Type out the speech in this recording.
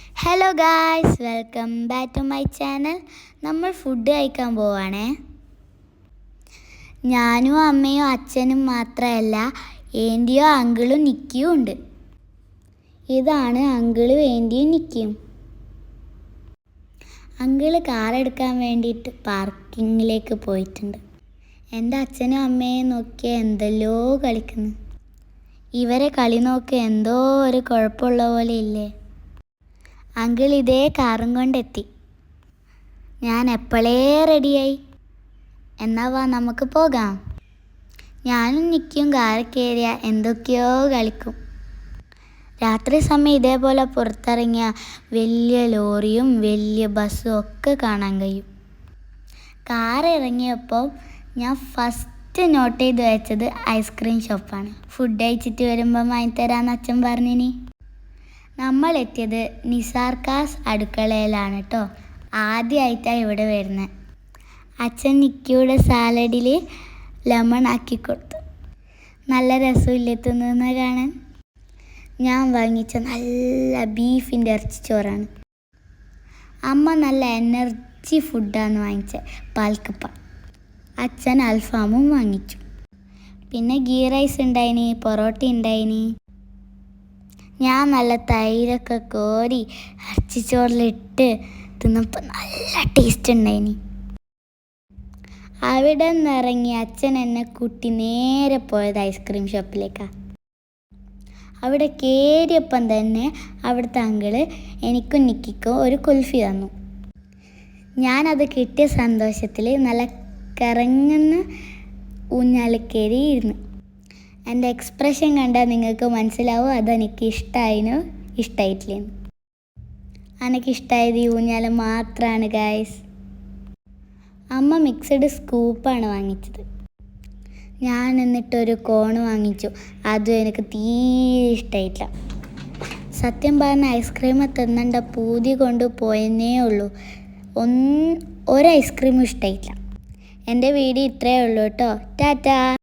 Hello guys welcome back to my channel നമ്മൾ food കഴിക്കാൻ പോവാണേ. ഞാനും അമ്മയും അച്ഛനും മാത്രമല്ല ഏണ്ടിയോ അങ്കിളും നിക്കിയും ഉണ്ട്. ഇതാണ് അങ്കിളും ഏന്റിയും നിക്കിയും. അങ്കിൾ കാർ എടുക്കാൻ വേണ്ടിയിട്ട് പാർക്കിങ്ങിലേക്ക് പോയിട്ടുണ്ട്. എന്റെ അച്ഛനും അമ്മയെ നോക്കിയാൽ എന്തെല്ലോ കളിക്കുന്നു. ഇവരെ കളി നോക്കി എന്തോ ഒരു കുഴപ്പമുള്ള പോലെ ഇല്ലേ? അങ്കിൾ ഇതേ കാറും കൊണ്ടെത്തി. ഞാൻ എപ്പോഴേ റെഡിയായി? എന്നാ വാ നമുക്ക് പോകാം. ഞാനും നിൽക്കും കാറിൽ കയറിയ എന്തൊക്കെയോ കളിക്കും. രാത്രി സമയം ഇതേപോലെ പുറത്തിറങ്ങിയ വലിയ ലോറിയും വലിയ ബസ്സും ഒക്കെ കാണാൻ കഴിയും. കാർ ഇറങ്ങിയപ്പോൾ ഞാൻ ഫസ്റ്റ് നോട്ട് ചെയ്ത് വെച്ചത് ഐസ്ക്രീം ഷോപ്പാണ് ഫുഡ് കഴിച്ചിട്ട് വരുമ്പോൾ വാങ്ങിത്തരാന്ന് അച്ഛൻ പറഞ്ഞിനി. നമ്മൾ എത്തിയത് നിസാർക്കാസ് അടുക്കളയിലാണ് കേട്ടോ ആദ്യമായിട്ടാണ് ഇവിടെ വരുന്നത് അച്ഛൻ നിക്കിയുടെ സാലഡിൽ ലെമൺ ആക്കി കൊടുത്തു. നല്ല രസമില്ലേ തിന്നുന്ന കാണാൻ? ഞാൻ വാങ്ങിച്ച നല്ല ബീഫിന്റെ ഇറച്ചിച്ചോറാണ് അമ്മ നല്ല എനർജി ഫുഡാണ് വാങ്ങിച്ചത് പാൽക്കപ്പ. അച്ഛൻ അൽഫാമും വാങ്ങിച്ചു. പിന്നെ ഗീ റൈസ് ഉണ്ടായിനി പൊറോട്ട ഉണ്ടായിനി. ഞാൻ നല്ല തൈരൊക്കെ കോരി ഇറച്ചിച്ചോറിലിട്ട് തിന്നപ്പോൾ നല്ല ടേസ്റ്റ് ഉണ്ടായിനി. അവിടെ നിന്നിറങ്ങി അച്ഛൻ എന്നെ കുട്ടി നേരെ പോയത് ഐസ്ക്രീം ഷോപ്പിലേക്കാണ് അവിടെ കയറിയപ്പം തന്നെ അവിടുത്തെ അങ്കിൾ എനിക്കും നിക്കിക്കും ഒരു കുൽഫി തന്നു. ഞാനത് കിട്ടിയ സന്തോഷത്തിൽ നല്ല കറങ്ങുന്ന ഊഞ്ഞാലക്കേരി ഇരുന്നു എന്റെ എക്സ്പ്രഷൻ കണ്ടാൽ നിങ്ങൾക്ക് മനസ്സിലാവും? അതെനിക്ക് ഇഷ്ടമായിനു ഇഷ്ടമായിട്ടില്ല എനിക്കിഷ്ടമായത് ഊഞ്ഞാൽ മാത്രമാണ് ഗായ്സ് അമ്മ മിക്സഡ് സ്കൂപ്പാണ് വാങ്ങിച്ചത്. ഞാൻ എന്നിട്ടൊരു കോൺ വാങ്ങിച്ചു. അതും എനിക്ക് തീരെ ഇഷ്ടമായിട്ടില്ല സത്യം പറഞ്ഞ ഐസ്ക്രീം തിന്നണ്ട പൂതി കൊണ്ട് പോയെന്നേ ഉള്ളൂ. ഒന്ന് ഒരു ഇഷ്ടമായിട്ടില്ല എന്റെ വീഡിയോ ഇത്രയേ ഉള്ളൂ കേട്ടോ. ടാറ്റാ.